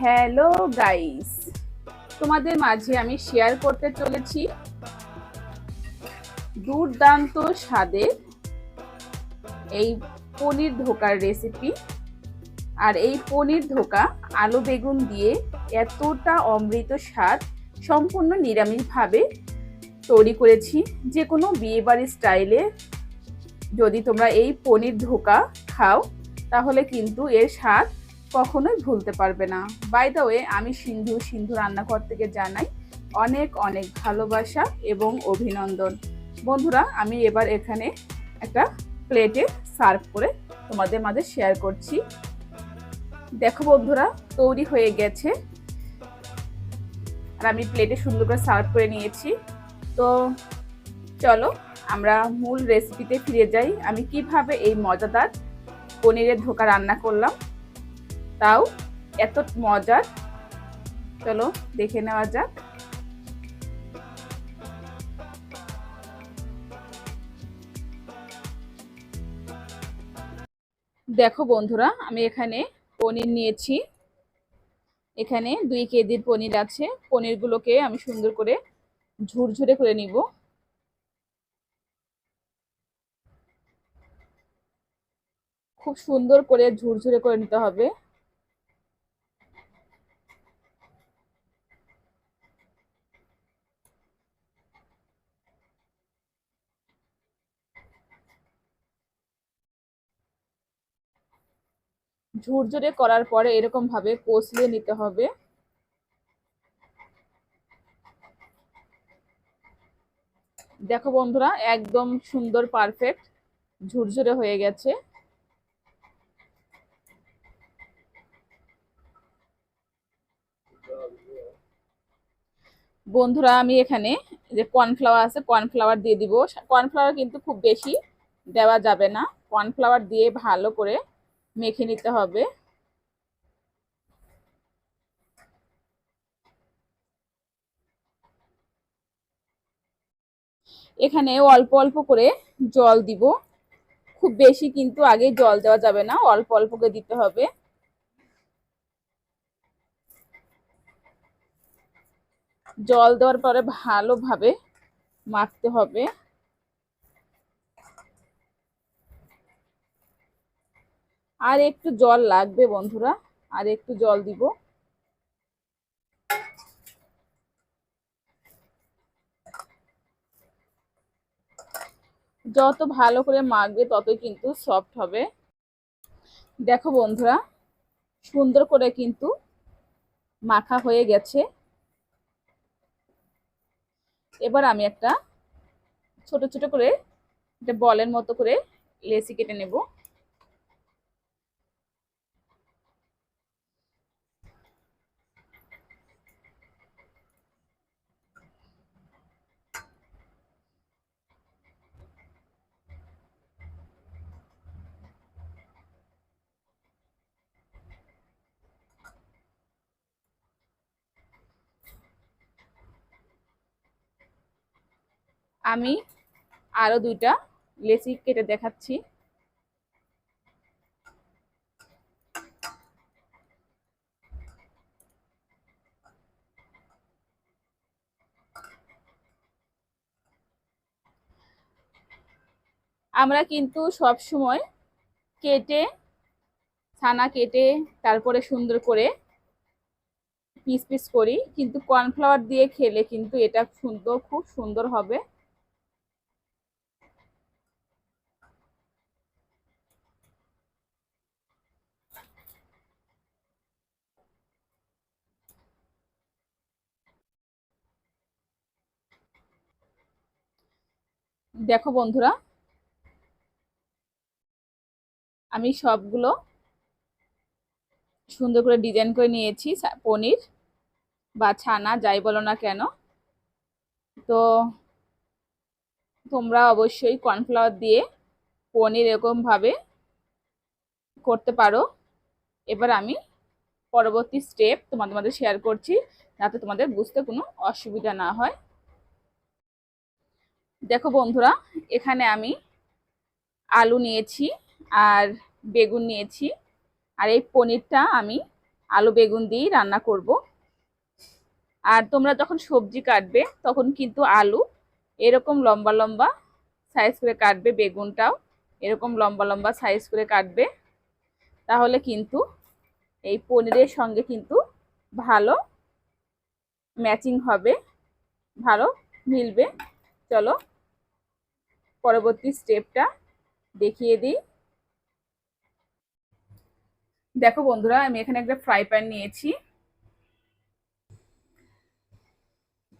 Guys তোমাদের মাঝে আমি শেয়ার করতে চলেছি দুর্দান্ত স্বাদের এই পনির ধোকার রেসিপি আর এই পনির ধোকা আলু বেগুন দিয়ে এতটা অমৃত স্বাদ সম্পূর্ণ নিরামিষভাবে তৈরি করেছি। যে কোনো বিয়েবাড়ির স্টাইলে যদি তোমরা এই পনির ধোকা খাও, তাহলে কিন্তু এর স্বাদ কখনোই ভুলতে পারবে না। বাই দ্য ওয়ে আমি সিন্ধু সিন্ধু রান্নাঘর থেকে জানাই অনেক অনেক ভালোবাসা এবং অভিনন্দন। বন্ধুরা, আমি এবার এখানে একটা প্লেটে সার্ভ করে তোমাদের মাঝে শেয়ার করছি। দেখো বন্ধুরা, তৈরি হয়ে গেছে। আর আমি প্লেটে সুন্দর করে সার্ভ করে নিয়েছি। তো চলো, আমরা মূল রেসিপিতে ফিরে যাই। আমি কীভাবে এই মজাদার পনিরের ধোকা রান্না করলাম? তাও এত মজার। চলো দেখে নেওয়া যাক। দেখো বন্ধুরা, আমি এখানে পনির নিয়েছি। এখানে দুই কেজির পনির আছে। পনিরগুলোকে আমি সুন্দর করে ঝুরঝুরে করে নিব। খুব সুন্দর করে ঝুরঝুরে করে নিতে হবে। ঝুরঝুরে করার পরে এরকম ভাবে কষলে নিতে হবে। দেখো বন্ধুরা, একদম সুন্দর পারফেক্ট ঝুরঝুরে হয়ে গেছে। বন্ধুরা, আমি এখানে যে কর্নফ্লাওয়ার আছে কর্নফ্লাওয়ার দিয়ে দিব। কর্নফ্লাওয়ার কিন্তু খুব বেশি দেওয়া যাবে না। কর্নফ্লাওয়ার দিয়ে ভালো করে মেখে নিতে হবে। এখানে অল্প অল্প করে জল দিব। খুব বেশি কিন্তু আগে জল দেওয়া যাবে না, অল্প অল্প করে দিতে হবে। জল দেওয়ার পরে ভালোভাবে মাখতে হবে। আর একটু জল লাগবে বন্ধুরা, আর একটু জল দিব। যত ভালো করে মাখবে ততই কিন্তু সফট হবে। দেখো বন্ধুরা, সুন্দর করে কিন্তু মাখা হয়ে গেছে। এবার আমি একটা ছোট ছোট করে, একটা বলের মতো করে লেসি কেটে নেব। আমি আরও দুইটা লেসি কেটে দেখাচ্ছি। আমরা কিন্তু সব সময় কেটে, ছানা কেটে, তারপরে সুন্দর করে পিস পিস করি। কিন্তু কর্নফ্লাওয়ার দিয়ে খেলে কিন্তু এটা সুন্দর খুব সুন্দর হবে। দেখো বন্ধুরা, আমি সবগুলো সুন্দর করে ডিজাইন করে নিয়েছি পনির বা ছানা, যাই বলো না কেন। তো তোমরা অবশ্যই কর্নফ্লাওয়ার দিয়ে পনির এরকমভাবে করতে পারো। এবার আমি পরবর্তী স্টেপ তোমাদের শেয়ার করছি, যাতে তোমাদের বুঝতে কোনো অসুবিধা না হয়। দেখো বন্ধুরা, এখানে আমি আলু নিয়েছি আর বেগুন নিয়েছি। আর এই পনিরটা আমি আলু বেগুন দিয়েই রান্না করব। আর তোমরা যখন সবজি কাটবে, তখন কিন্তু আলু এরকম লম্বা লম্বা সাইজ করে কাটবে, বেগুনটাও এরকম লম্বা লম্বা সাইজ করে কাটবে। তাহলে কিন্তু এই পনিরের সঙ্গে কিন্তু ভালো ম্যাচিং হবে, ভালো মিলবে। চলো। পরবর্তী স্টেপটা দেখিয়ে দিই। দেখো বন্ধুরা, আমি এখানে একটা ফ্রাই প্যান নিয়েছি।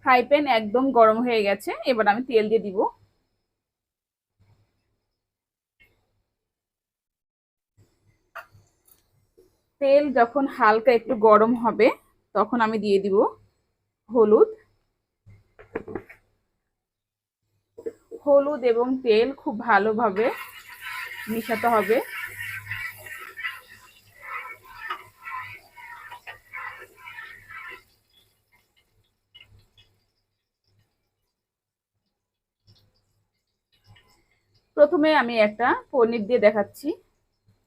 ফ্রাই প্যান একদম গরম হয়ে গেছে, এবার আমি তেল দিয়ে দিব। তেল যখন হালকা একটু গরম হবে, তখন আমি দিয়ে দিব হলুদ। হলুদ এবং তেল খুব ভালোভাবে মিশাতে হবে। প্রথমে আমি একটা পনির দিয়ে দেখাচ্ছি,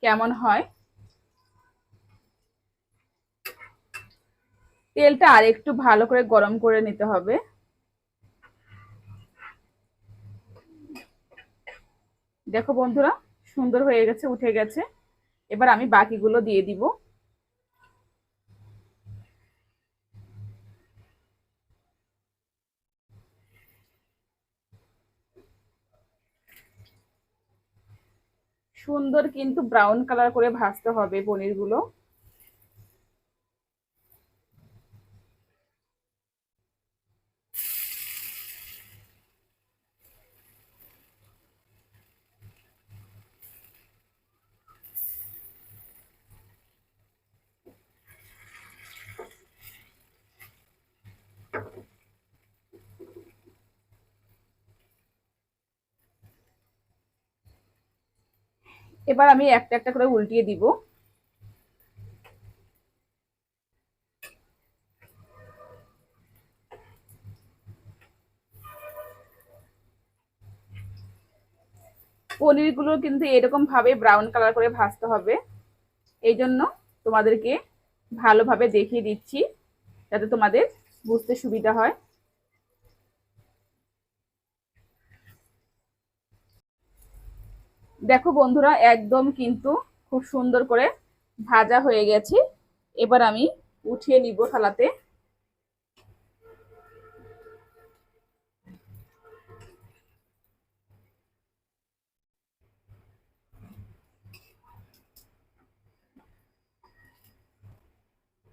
কেমন হয়। তেলটা আর একটু ভালো করে গরম করে নিতে হবে। দেখো বন্ধুরা, সুন্দর হয়ে গেছে, উঠে গেছে। এবার আমি বাকিগুলো দিয়ে দিব। সুন্দর কিন্তু ব্রাউন কালার করে ভাজতে হবে পনিরগুলো। এবার আমি একটা একটা করে উল্টিয়ে দিব। পনিরগুলো কিন্তু এরকম ভাবে ব্রাউন কালার করে ভাজতে হবে। এই জন্য তোমাদেরকে ভালোভাবে দেখিয়ে দিচ্ছি, যাতে তোমাদের বুঝতে সুবিধা হয়। দেখো বন্ধুরা, একদম কিন্তু খুব সুন্দর করে ভাজা হয়ে গেছে। এবার আমি উঠিয়ে নিব থালাতে।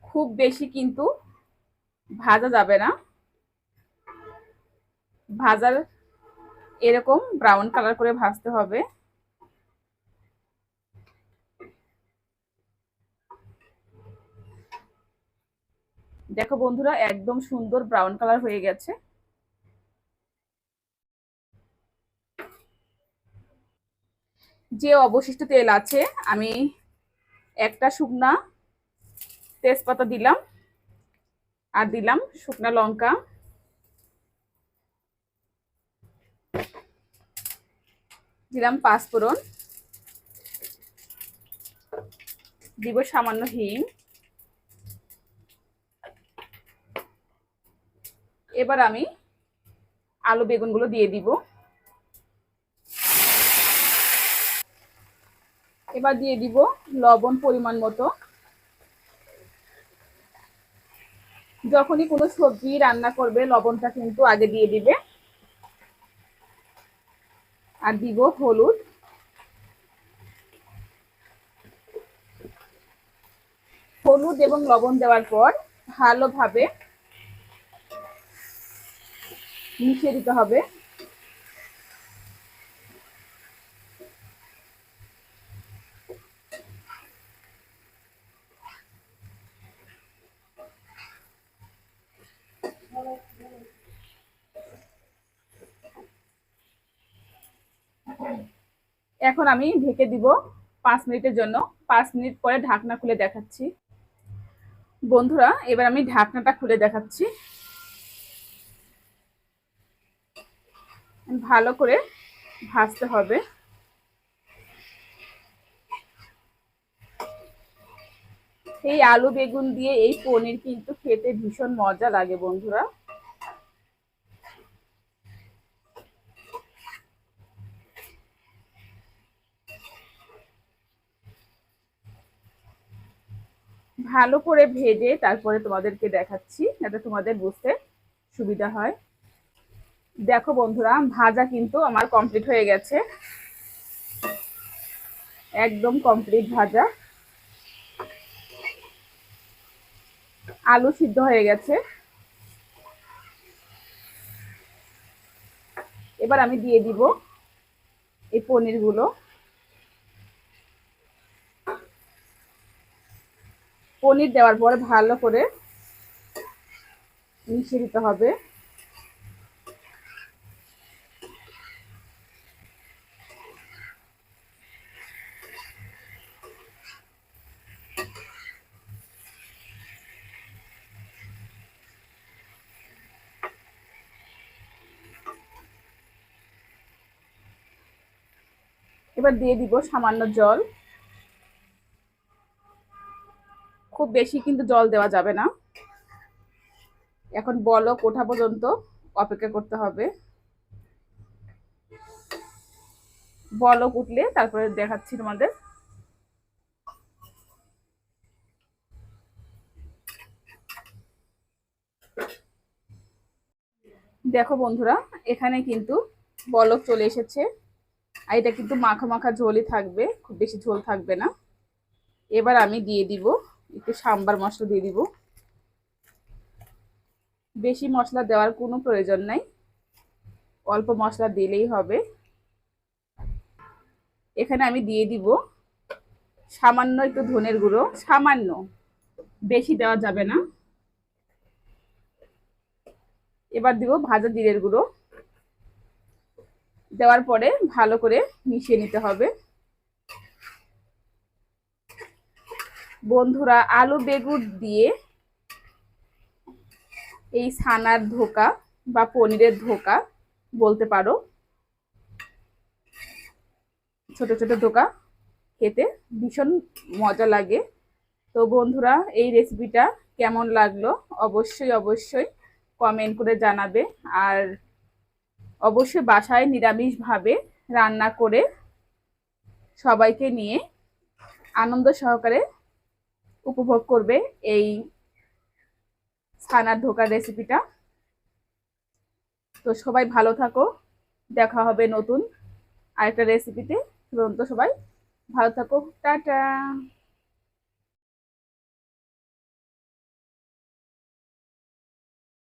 খুব বেশি কিন্তু ভাজা যাবে না। ভাজার এরকম ব্রাউন কালার করে ভাজতে হবে। দেখো বন্ধুরা, একদম সুন্দর ব্রাউন কালার হয়ে গেছে। যে অবশিষ্ট তেল আছে, আমি একটা শুকনা তেজপাতা দিলাম, আর দিলাম শুকনা লঙ্কা। দিলাম পাঁচ পাঁচফোড়ন। দিব সামান্য হিং। এবার আমি আলু বেগুনগুলো দিয়ে দিব। এবার দিয়ে দিব লবণ পরিমাণ মতো। যখনই কোনো সবজি রান্না করবে, লবণটা কিন্তু আগে দিয়ে দিবে। আর দিব হলুদ। হলুদ এবং লবণ দেওয়ার পর ভালোভাবে মিশিয়ে দিতে হবে। এখন আমি ঢেকে দিব পাঁচ মিনিটের জন্য। পাঁচ মিনিট পরে ঢাকনা খুলে দেখাচ্ছি। বন্ধুরা, এবার আমি ঢাকনাটা খুলে দেখাচ্ছি। ভালো করে ভাজতে হবে। এই আলু বেগুন দিয়ে এই পনির কিন্তু খেতে ভীষণ মজা লাগে বন্ধুরা। ভালো করে ভেজে তারপরে তোমাদেরকে দেখাচ্ছি যাতে তোমাদের বুঝতে সুবিধা হয়। দেখো বন্ধুরা, ভাজা কিন্তু আমার কমপ্লিট হয়ে গেছে। একদম কমপ্লিট ভাজা। আলু সিদ্ধ হয়ে গেছে। এবার আমি দিয়ে দিব এই পনিরগুলো। পনির দেওয়ার পরে ভালো করে মিশিয়ে দিতে হবে। এবার দিয়ে দিব সামান্য জল। খুব বেশি কিন্তু জল দেওয়া যাবে না। এখন বলো কোঠা পর্যন্ত অপেক্ষা করতে হবে। বলক উঠলে তারপরে দেখাচ্ছি তোমাদের। দেখো বন্ধুরা, এখানে কিন্তু বলক চলে এসেছে। আর এটা কিন্তু মাখা মাখা ঝোলই থাকবে, খুব বেশি ঝোল থাকবে না। এবার আমি দিয়ে দিব, একটু সাম্বার মশলা দিয়ে দিব। বেশি মশলা দেওয়ার কোনো প্রয়োজন নাই, অল্প মশলা দিলেই হবে। এখানে আমি দিয়ে দিব সামান্য একটু ধনের গুঁড়ো, সামান্য, বেশি দেওয়া যাবে না। এবার দিব ভাজা জিরের গুঁড়ো। দেওয়ার পরে ভালো করে মিশিয়ে নিতে হবে। বন্ধুরা, আলু বেগুন দিয়ে এই ছানার ধোকা বা পনিরের ধোকা বলতে পারো। ছোট ছোট ধোকা খেতে ভীষণ মজা লাগে। তো বন্ধুরা, এই রেসিপিটা কেমন লাগল? অবশ্যই অবশ্যই কমেন্ট করে জানাবে। আর অবশ্যই বাসায় নিরামিষভাবে রান্না করে সবাইকে নিয়ে আনন্দ সহকারে উপভোগ করবে এই ছানার ধোকার রেসিপিটা তো সবাই ভালো থাকো, দেখা হবে নতুন আরেকটা রেসিপিতে তুরন্ত সবাই ভালো থাকো। টাটা!